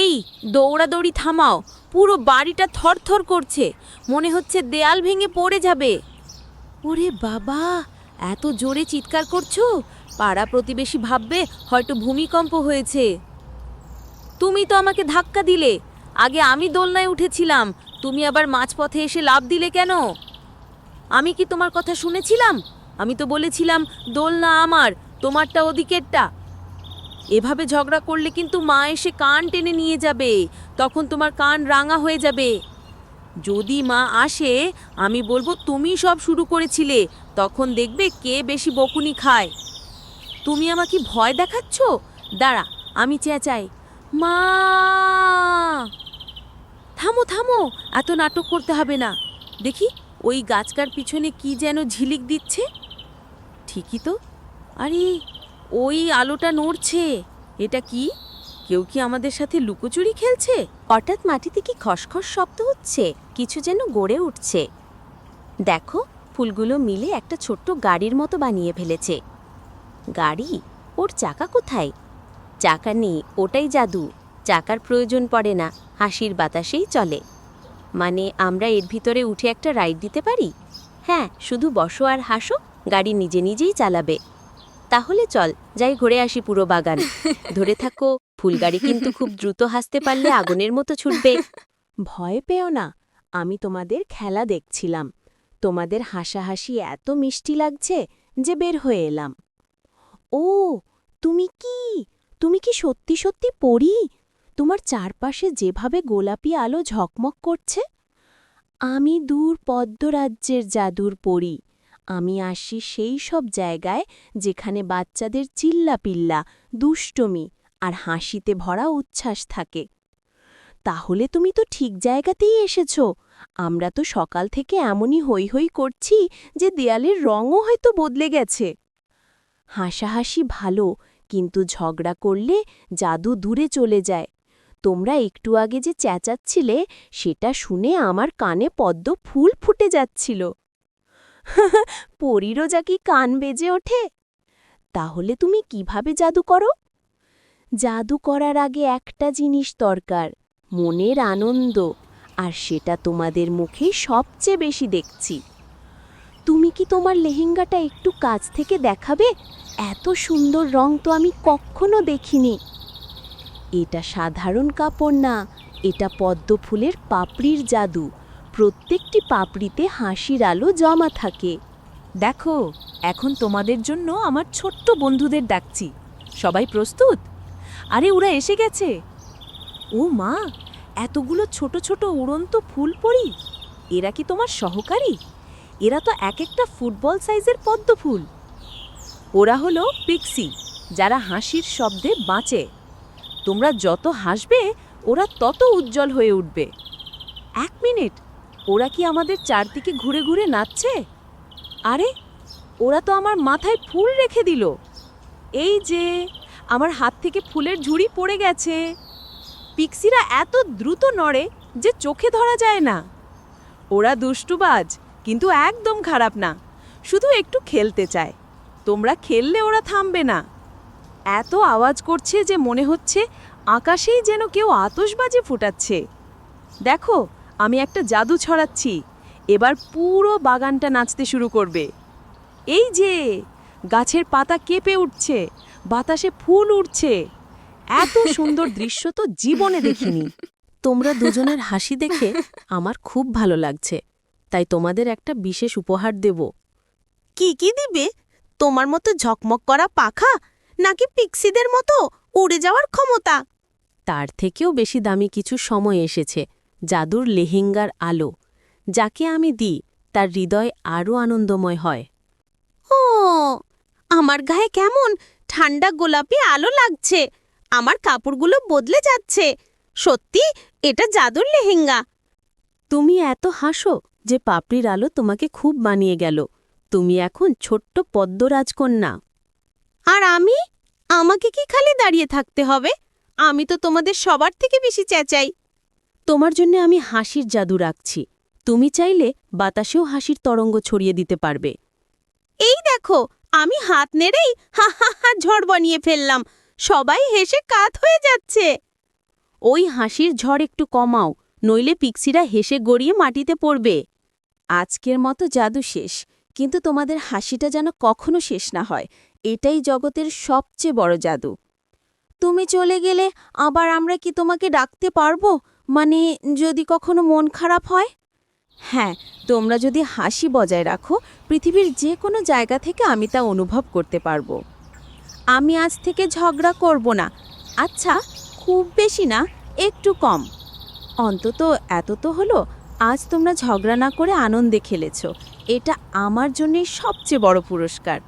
এই, দৌড়াদৌড়ি থামাও, পুরো বাড়িটা থরথর করছে, মনে হচ্ছে দেয়াল ভেঙে পড়ে যাবে। ওরে বাবা, এত জোরে চিৎকার করছ? পাড়া প্রতিবেশী ভাববে হয়তো ভূমিকম্প হয়েছে। তুমি তো আমাকে ধাক্কা দিলে, আগে আমি দোলনায় উঠেছিলাম, তুমি আবার মাঝপথে এসে লাভ দিলে কেন? আমি কি তোমার কথা শুনেছিলাম? আমি তো বলেছিলাম, দোলনা আমার, তোমারটা ওদিকেরটা। এভাবে ঝগড়া করলে কিন্তু মা এসে কান টেনে নিয়ে যাবে। তখন তোমার কান রাঙা হয়ে যাবে। যদি মা আসে, আমি বলব, তুমি সব শুরু করেছিলে। তখন দেখবে কে বেশি বকুনি খায়। তুমি আমাকে ভয় দেখাচ্ছ? দাঁড়া, আমি চেঁচাই। মা! থামো থামো, এত নাটক করতে হবে না। দেখি, ওই গাছকার পিছনে কি যেন ঝিলিক দিচ্ছে? ঠিকই তো। আরে ওই আলোটা নড়ছে। এটা কি? কেউ কি আমাদের সাথে লুকোচুরি খেলছে? হঠাৎ মাটিতে কি খসখস শব্দ হচ্ছে? কিছু যেন গড়ে উঠছে। দেখো, ফুলগুলো মিলে একটা ছোট্ট গাড়ির মতো বানিয়ে ফেলেছে। গাড়ি? ওর চাকা কোথায়? চাকা নেই, ওটাই জাদু। চাকার প্রয়োজন পড়ে না, হাসির বাতাসেই চলে। মানে আমরা এর ভিতরে উঠে একটা রাইড দিতে পারি? হ্যাঁ শুধু বসো আর হাসো, গাড়ি নিজে নিজেই চালাবে। তাহলে চল যাই ঘুরে আসি পুরো বাগান। ধরে থাকো ফুলগাড়ি কিন্তু খুব দ্রুত হাসতে পারলে আগুনের মতো ছুটবে। ভয় পেও না আমি তোমাদের খেলা দেখছিলাম। তোমাদের হাসাহাসি এত মিষ্টি লাগছে যে বের হয়ে এলাম। ও তুমি কি? তুমি কি সত্যি সত্যি পড়ি তোমার চারপাশে যেভাবে গোলাপি আলো ঝকমক করছে। আমি দূর পদ্মরাজ্যের জাদুর পড়ি আমি আসি সেই সব জায়গায় যেখানে বাচ্চাদের চিল্লাপিল্লা, দুষ্টমি আর হাসিতে ভরা উচ্ছ্বাস থাকে। তাহলে তুমি তো ঠিক জায়গাতেই এসেছ। আমরা তো সকাল থেকে এমনই হই হই করছি যে দেয়ালের রঙও হয়তো বদলে গেছে। হাসাহাসি ভালো, কিন্তু ঝগড়া করলে জাদু দূরে চলে যায়। তোমরা একটু আগে যে চেঁচাচ্ছিলে, সেটা শুনে আমার কানে পদ্ম ফুল ফুটে যাচ্ছিল। পরীরও যা কি কান বেজে ওঠে? তাহলে তুমি কীভাবে জাদু করো? জাদু করার আগে একটা জিনিস দরকার, মনের আনন্দ, আর সেটা তোমাদের মুখে সবচেয়ে বেশি দেখছি। তুমি কি তোমার লেহেঙ্গাটা একটু কাছ থেকে দেখাবে? এত সুন্দর রং তো আমি কখনো দেখিনি। এটা সাধারণ কাপড় না, এটা পদ্ম ফুলের পাপড়ির জাদু। প্রত্যেকটি পাপড়িতে হাসির আলো জমা থাকে। দেখো, এখন তোমাদের জন্য আমার ছোট্ট বন্ধুদের ডাকছি। সবাই প্রস্তুত? আরে, ওরা এসে গেছে। ও মা, এতগুলো ছোট ছোট উড়ন্ত ফুল পড়ি এরা কি তোমার সহকারী? এরা তো এক একটা ফুটবল সাইজের পদ্ম ফুল ওরা হলো পিক্সি, যারা হাসির শব্দে বাঁচে। তোমরা যত হাসবে, ওরা তত উজ্জ্বল হয়ে উঠবে। এক মিনিট ওরা কি আমাদের চারদিকে ঘুরে ঘুরে নাচছে? আরে, ওরা তো আমার মাথায় ফুল রেখে দিল। এই যে, আমার হাত থেকে ফুলের ঝুড়ি পড়ে গেছে। পিক্সিরা এত দ্রুত নড়ে যে চোখে ধরা যায় না। ওরা দুষ্টুবাজ, কিন্তু একদম খারাপ না। শুধু একটু খেলতে চায়। তোমরা খেললে ওরা থামবে না। এত আওয়াজ করছে যে মনে হচ্ছে আকাশেই যেন কেউ আতসবাজি ফুটাচ্ছে। দেখো আমি একটা জাদু ছড়াচ্ছি। এবার পুরো বাগানটা নাচতে শুরু করবে। এই যে গাছের পাতা কেঁপে উঠছে বাতাসে ফুল উঠছে এত সুন্দর দৃশ্য তো জীবনে দেখিনি। তোমরা দুজনের হাসি দেখে আমার খুব ভালো লাগছে। তাই তোমাদের একটা বিশেষ উপহার দেব। কি কি দিবে? তোমার মতো ঝকমক করা পাখা নাকি পিক্সিদের মতো উড়ে যাওয়ার ক্ষমতা? তার থেকেও বেশি দামি কিছু সময় এসেছে। জাদুর লেহেঙ্গার আলো, যাকে আমি দিই, তার হৃদয় আরও আনন্দময় হয়। ও, আমার গায়ে কেমন ঠান্ডা গোলাপি আলো লাগছে, আমার কাপড়গুলো বদলে যাচ্ছে। সত্যি, এটা জাদুর লেহেঙ্গা। তুমি এত হাসো যে পাপড়ির আলো তোমাকে খুব বানিয়ে গেল। তুমি এখন ছোট্ট পদ্ম রাজকন্যা। আর আমি? আমাকে কি খালি দাঁড়িয়ে থাকতে হবে? আমি তো তোমাদের সবার থেকে বেশি চেঁচাই। তোমার জন্য আমি হাসির জাদু রাখছি। তুমি চাইলে বাতাসেও হাসির তরঙ্গ ছড়িয়ে দিতে পারবে। এই দেখো, আমি হাত নেড়েই হা হা হা ঝড় বানিয়ে ফেললাম। সবাই হেসে কাত হয়ে যাচ্ছে। ওই হাসির ঝড় একটু কমাও, নইলে পিক্সিরা হেসে গড়িয়ে মাটিতে পড়বে। আজকের মতো জাদু শেষ, কিন্তু তোমাদের হাসিটা যেন কখনো শেষ না হয়। এটাই জগতের সবচেয়ে বড় জাদু। তুমি চলে গেলে আবার আমরা কি তোমাকে ডাকতে পারব? মানে যদি কখনো মন খারাপ হয়? হ্যাঁ তোমরা যদি হাসি বজায় রাখো, পৃথিবীর যে কোনো জায়গা থেকে আমি তা অনুভব করতে পারব। আমি আজ থেকে ঝগড়া করব না। আচ্ছা খুব বেশি না, একটু কম। অন্তত এত তো হলো, আজ তোমরা ঝগড়া না করে আনন্দে খেলেছ। এটা আমার জন্যই সবচেয়ে বড় পুরস্কার।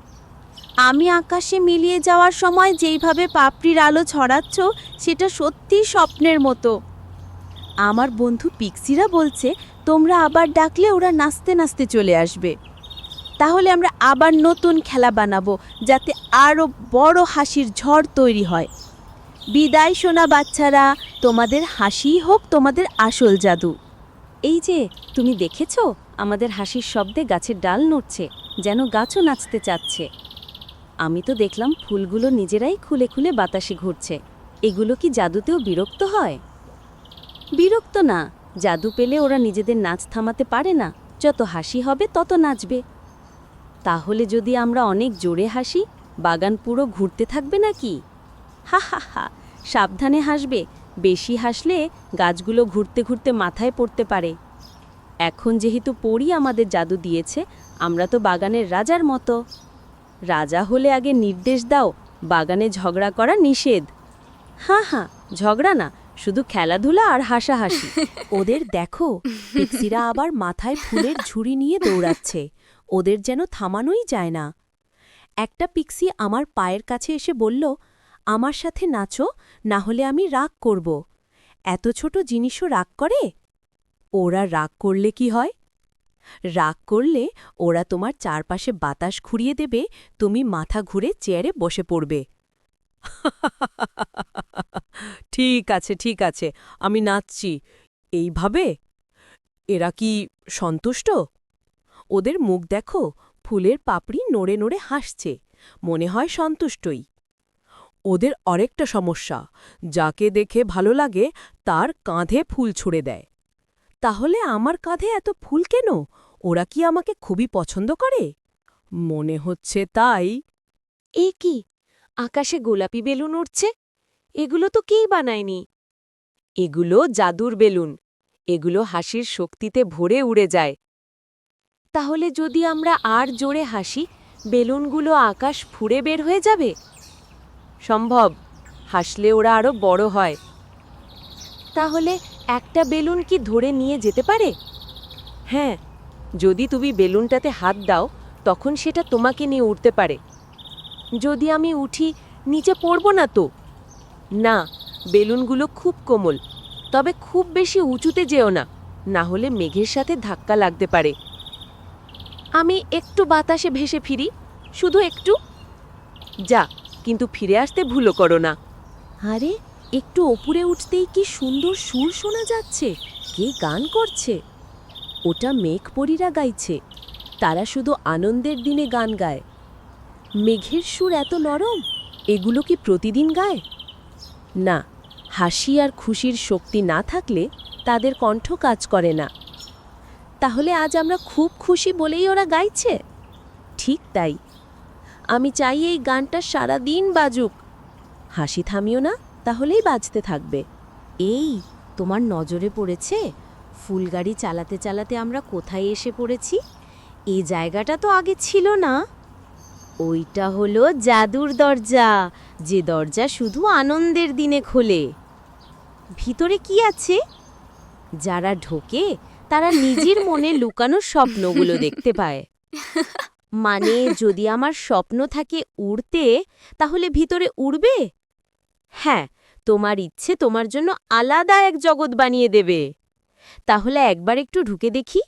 আমি আকাশে মিলিয়ে যাওয়ার সময় যেইভাবে পাপড়ির আলো ছড়াচ্ছ, সেটা সত্যিই স্বপ্নের মতো। আমার বন্ধু পিক্সিরা বলছে, তোমরা আবার ডাকলে ওরা নাচতে নাচতে চলে আসবে। তাহলে আমরা আবার নতুন খেলা বানাবো, যাতে আরও বড় হাসির ঝড় তৈরি হয়। বিদায় শোনা বাচ্চারা, তোমাদের হাসিই হোক তোমাদের আসল জাদু। এই যে, তুমি দেখেছ? আমাদের হাসির শব্দে গাছের ডাল নড়ছে, যেন গাছও নাচতে চাচ্ছে। আমি তো দেখলাম ফুলগুলো নিজেরাই খুলে খুলে বাতাসে ঘুরছে। এগুলো কি জাদুতেও বিরক্ত হয়? বিরক্ত না। জাদু পেলে ওরা নিজেদের নাচ থামাতে পারে না। যত হাসি হবে, তত নাচবে। তাহলে যদি আমরা অনেক জোরে হাসি, বাগান পুরো ঘুরতে থাকবে নাকি? হা হা হা। সাবধানে হাসবে। বেশি হাসলে গাছগুলো ঘুরতে ঘুরতে মাথায় পড়তে পারে। এখন যেহেতু পড়ি আমাদের জাদু দিয়েছে, আমরা তো বাগানের রাজার মতো। রাজা হলে আগে নির্দেশ দাও, বাগানে ঝগড়া করা নিষেধ। হ্যাঁ হ্যাঁ ঝগড়া না। শুধু খেলাধুলা আর হাসাহাসি। ওদের দেখো, পিক্সিরা আবার মাথায় ফুলের ঝুড়ি নিয়ে দৌড়াচ্ছে। ওদের যেন থামানোই যায় না। একটা পিক্সি আমার পায়ের কাছে এসে বলল, আমার সাথে নাচো, না হলে আমি রাগ করব। এত ছোট জিনিসও রাগ করে? ওরা রাগ করলে কি হয়? রাগ করলে ওরা তোমার চারপাশে বাতাস ঘুরিয়ে দেবে, তুমি মাথা ঘুরে চেয়ারে বসে পড়বে। ঠিক আছে ঠিক আছে, আমি নাচছি। এইভাবে? এরা কি সন্তুষ্ট? ওদের মুখ দেখো, ফুলের পাপড়ি নড়ে নড়ে হাসছে, মনে হয় সন্তুষ্টই। ওদের আরেকটা সমস্যা, যাকে দেখে ভালো লাগে, তার কাঁধে ফুল ছুঁড়ে দেয়। তাহলে আমার কাঁধে এত ফুল কেন? ওরা কি আমাকে খুবই পছন্দ করে? মনে হচ্ছে তাই। এ কি? আকাশে গোলাপি বেলুন উঠছে এগুলো তো কেই বানায়নি? এগুলো জাদুর বেলুন। এগুলো হাসির শক্তিতে ভরে উড়ে যায়। তাহলে যদি আমরা আর জোরে হাসি, বেলুনগুলো আকাশ ফুঁড়ে বের হয়ে যাবে? সম্ভব। হাসলে ওরা আরও বড় হয়। তাহলে একটা বেলুন কি ধরে নিয়ে যেতে পারে? হ্যাঁ যদি তুমি বেলুনটাতে হাত দাও, তখন সেটা তোমাকে নিয়ে উঠতে পারে। যদি আমি উঠি, নিচে পড়ব না তো? না, বেলুনগুলো খুব কোমল, তবে খুব বেশি উঁচুতে যেও না না হলে মেঘের সাথে ধাক্কা লাগতে পারে। আমি একটু বাতাসে ভেসে ফিরি, শুধু একটু? যা, কিন্তু ফিরে আসতে ভুলো করো না। আরে, একটু ওপরে উঠতেই কি সুন্দর সুর শোনা যাচ্ছে, কে গান করছে? ওটা মেঘপরীরা গাইছে, তারা শুধু আনন্দের দিনে গান গায়। মেঘের সুর এত নরম, এগুলো কি প্রতিদিন গায়? না, হাসি আর খুশির শক্তি না থাকলে তাদের কণ্ঠ কাজ করে না। তাহলে আজ আমরা খুব খুশি বলেই ওরা গাইছে? ঠিক তাই। আমি চাই এই গানটা সারা দিন বাজুক। হাসি থামিও না, তাহলেই বাজতে থাকবে। এই, তোমার নজরে পড়েছে? ফুলগাড়ি চালাতে চালাতে আমরা কোথায় এসে পড়েছি? এই জায়গাটা তো আগে ছিল না। ওইটা হলো জাদুর দরজা, যে দরজা শুধু আনন্দের দিনে খোলে। ভিতরে কি আছে? যারা ঢোকে, তারা নিজের মনে লুকানো স্বপ্নগুলো দেখতে পায়। মানে যদি আমার স্বপ্ন থাকে উড়তে, তাহলে ভিতরে উড়বে? হ্যাঁ তোমার ইচ্ছে তোমার জন্য আলাদা এক জগৎ বানিয়ে দেবে। তাহলে একবার একটু ঢুকে দেখি।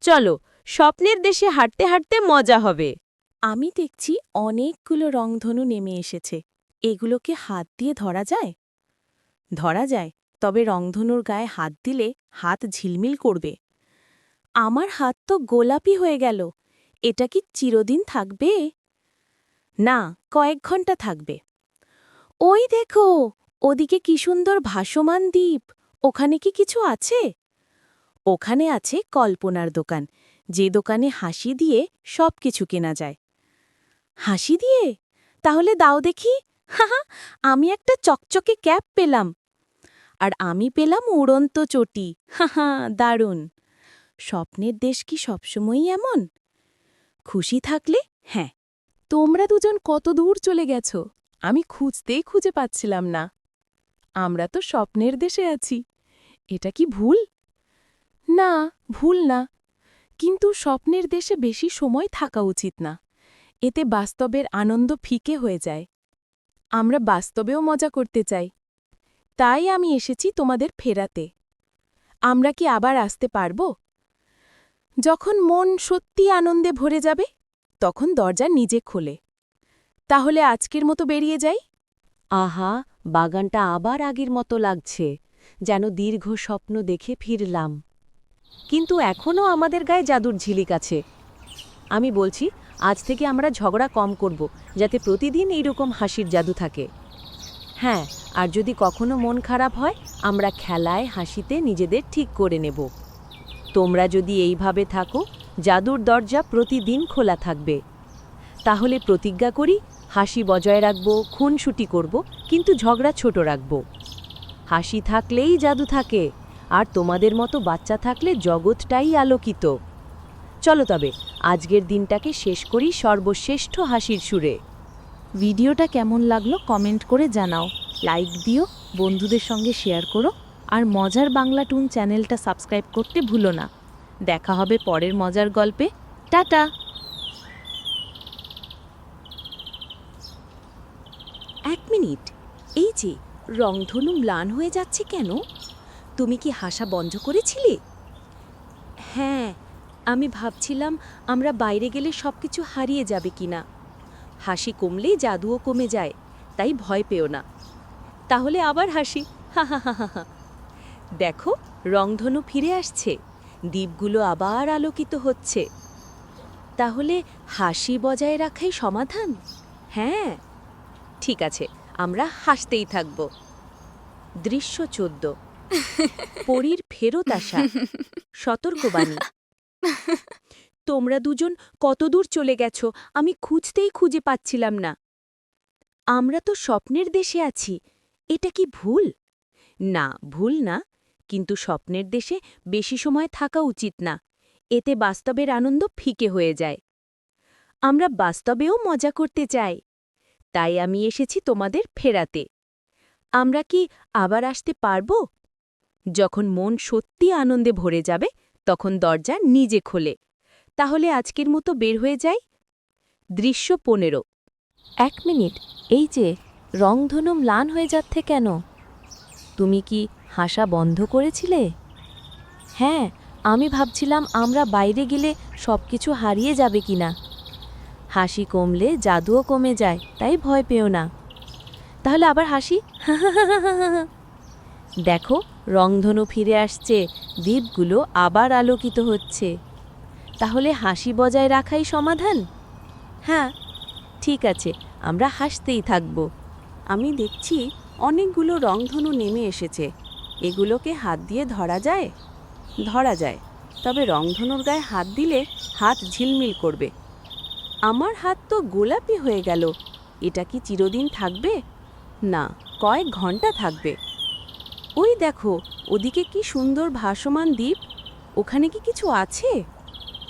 চলো, স্বপ্নের দেশে হাঁটতে হাঁটতে মজা হবে। আমি দেখছি অনেকগুলো রংধনু নেমে এসেছে। এগুলোকে হাত দিয়ে ধরা যায়? ধরা যায়, তবে রংধনুর গায়ে হাত দিলে হাত ঝিলমিল করবে। আমার হাত তো গোলাপি হয়ে গেল, এটা কি চিরদিন থাকবে? না, কয়েক ঘণ্টা থাকবে। ওই দেখো, ওদিকে কি সুন্দর ভাসমান দ্বীপ, ওখানে কি কিছু আছে? ওখানে আছে কল্পনার দোকান, যে দোকানে হাসি দিয়ে সব কিছু কেনা যায়। হাসি দিয়ে? তাহলে দাও দেখি। হাহা, আমি একটা চকচকে ক্যাপ পেলাম। আর আমি পেলাম উড়ন্ত চটি। হাহা, দারুণ। স্বপ্নের দেশ কি সবসময়ই এমন? খুশি থাকলে হ্যাঁ। তোমরা দুজন কত দূর চলে গেছ? আমি খুঁজতেই খুঁজে পাচ্ছিলাম না। আমরা তো স্বপ্নের দেশে আছি। এটা কি ভুল? না ভুল না। কিন্তু স্বপ্নের দেশে বেশি সময় থাকা উচিত না। এতে বাস্তবের আনন্দ ফিকে হয়ে যায়। আমরা বাস্তবেও মজা করতে চাই। তাই আমি এসেছি তোমাদের ফেরাতে। আমরা কি আবার আসতে পারব? যখন মন সত্যি আনন্দে ভরে যাবে, তখন দরজা নিজে খোলে। তাহলে আজকের মতো বেরিয়ে যাই? আহা, বাগানটা আবার আগের মতো লাগছে, যেন দীর্ঘ স্বপ্ন দেখে ফিরলাম। কিন্তু এখনও আমাদের গায়ে জাদুর ঝিলিক আছে। আমি বলছি আজ থেকে আমরা ঝগড়া কম করব, যাতে প্রতিদিন এইরকম হাসির জাদু থাকে। হ্যাঁ আর যদি কখনো মন খারাপ হয়, আমরা খেলায়, হাসিতে নিজেদের ঠিক করে নেব। তোমরা যদি এইভাবে থাকো, জাদুর দরজা প্রতিদিন খোলা থাকবে। তাহলে প্রতিজ্ঞা করি, হাসি বজায় রাখব, খুনসুটি করব, কিন্তু ঝগড়া ছোট রাখব। হাসি থাকলেই জাদু থাকে, আর তোমাদের মতো বাচ্চা থাকলে জগৎটাই আলোকিত। চলো তবে আজকের দিনটাকে শেষ করি সর্বশ্রেষ্ঠ হাসির সুরে। ভিডিওটা কেমন লাগল কমেন্ট করে জানাও। লাইক দিও বন্ধুদের সঙ্গে শেয়ার করো আর মজার বাংলা টুন চ্যানেলটা সাবস্ক্রাইব করতে ভুলো না। দেখা হবে পরের মজার গল্পে। টাটা! এক মিনিট এই যে রংধনু ম্লান হয়ে যাচ্ছে কেন? তুমি কি হাসা বন্ধ করেছিলে? হ্যাঁ আমি ভাবছিলাম আমরা বাইরে গেলে সব কিছু হারিয়ে যাবে কিনা। হাসি কমলেই জাদুও কমে যায়, তাই ভয় পেও না। তাহলে আবার হাসি হা হা হা হা। দেখো, রংধনু ফিরে আসছে, দ্বীপগুলো আবার আলোকিত হচ্ছে। তাহলে হাসি বজায় রাখাই সমাধান? হ্যাঁ। ঠিক আছে, আমরা হাসতেই থাকব। দৃশ্য চোদ্দ। পরীর ফেরত আসা। সতর্কবাণী। তোমরা দুজন কতদূর চলে গেছ? আমি খুঁজতেই খুঁজে পাচ্ছিলাম না। আমরা তো স্বপ্নের দেশে আছি, এটা কি ভুল? না ভুল না, কিন্তু স্বপ্নের দেশে বেশি সময় থাকা উচিত না, এতে বাস্তবের আনন্দ ফিকে হয়ে যায়। আমরা বাস্তবেও মজা করতে চাই, তাই আমি এসেছি তোমাদের ফেরাতে। আমরা কি আবার আসতে পারব? যখন মন সত্যি আনন্দে ভরে যাবে তখন দরজা নিজে খোলে। তাহলে আজকের মতো বের হয়ে যাই? দৃশ্য পনেরো। এক মিনিট, এই যে রংধনু ম্লান হয়ে যাচ্ছে কেন? তুমি কি হাসা বন্ধ করেছিলে? হ্যাঁ আমি ভাবছিলাম আমরা বাইরে গেলে সব কিছু হারিয়ে যাবে কি না হাসি কমলে জাদুও কমে যায়, তাই ভয় পেও না। তাহলে আবার হাসি? দেখো রংধনু ফিরে আসছে, দ্বীপগুলো আবার আলোকিত হচ্ছে। তাহলে হাসি বজায় রাখাই সমাধান? হ্যাঁ ঠিক আছে, আমরা হাসতেই থাকব। আমি দেখছি অনেকগুলো রংধনু নেমে এসেছে। এগুলোকে হাত দিয়ে ধরা যায়? ধরা যায়, তবে রংধনুর গায়ে হাত দিলে হাত ঝিলমিল করবে। আমার হাত তো গোলাপি হয়ে গেল, এটা কি চিরদিন থাকবে? না, কয়েক ঘণ্টা থাকবে। ওই দেখো, ওদিকে কি সুন্দর ভাসমান দ্বীপ। ওখানে কি কিছু আছে?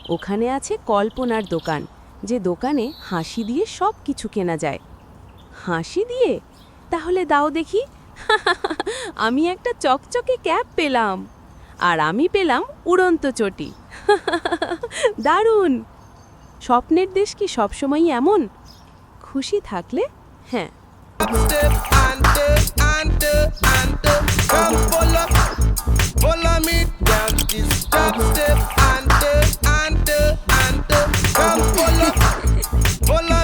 ওখানে আছে কল্পনার দোকান, যে দোকানে হাসি দিয়ে সব কিছু কেনা যায়। হাসি দিয়ে? তাহলে দাও দেখি। আমি একটা চকচকে ক্যাপ পেলাম, আর আমি পেলাম উড়ন্ত চটি। দারুণ! স্বপ্নের দেশ কি সবসময়ই এমন? খুশি থাকলে? হ্যাঁ। Come follow, follow me down this step step. And and and come follow,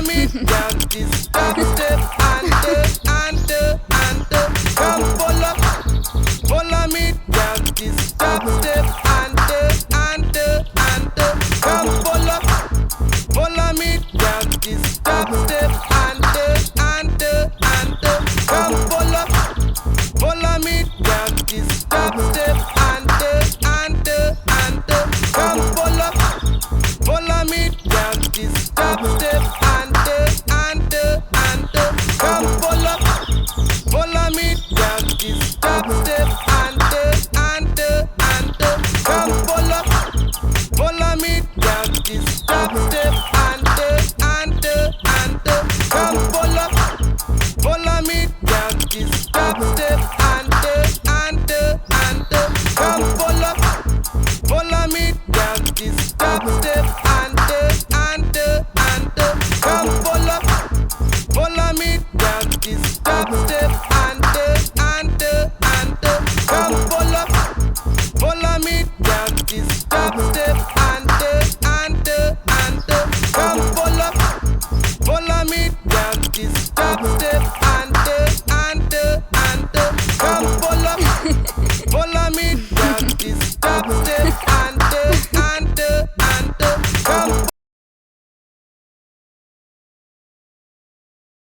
me down this step step Campo Step.